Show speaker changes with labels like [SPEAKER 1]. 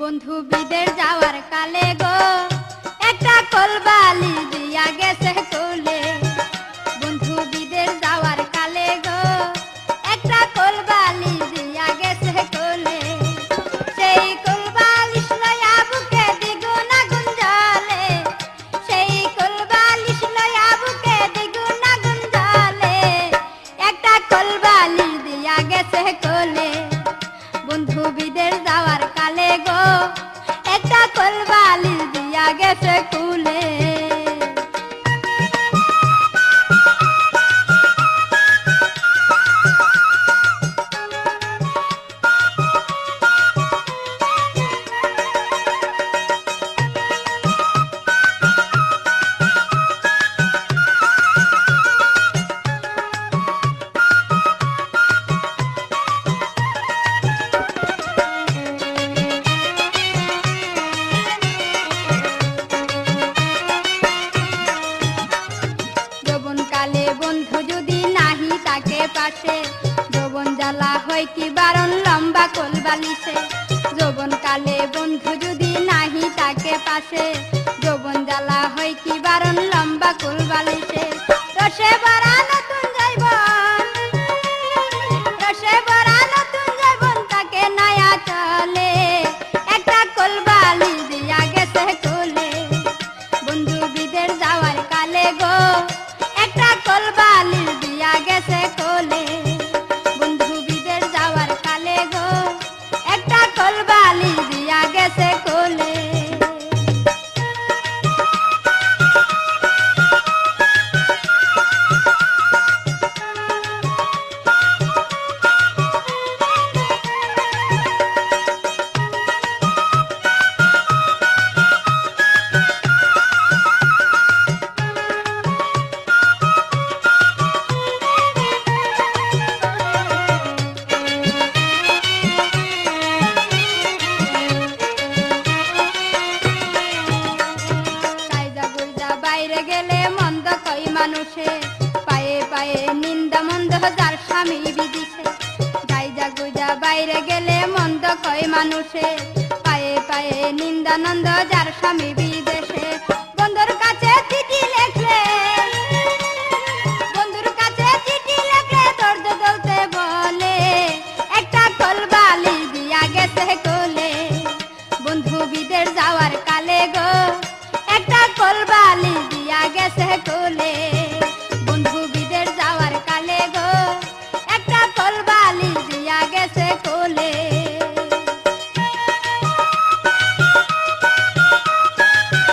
[SPEAKER 1] বন্ধু বিদের যাওয়ার কালে গো একটা কলবা পাশে। যৌবন জ্বালা হয় কি বারণ? লম্বা কোল বালিশে। যৌবন কালে বন্ধু যদি নাহি তাকে পাশে। যৌবন জ্বালা হয় কি বারণ? লম্বা কোল বালিশে। রসে ভরা মানুষে, পায়ে পায়ে নিন্দা মন্দ যার স্বামী বিদিছে গুইজা বাইরে গেলে মন্দ কই মানুষে, পায়ে পায়ে যার স্বামী বিদেশে। বন্ধুর কাছে চিঠি বন্ধুর কাছে চিঠি দর্দ দলতে বলে, একটা কলবালি দিয়া গেছে কোলে। বন্ধু বিদের যাওয়ার কালে গো, একটা কলবালি দিয়া গেছে কোলে।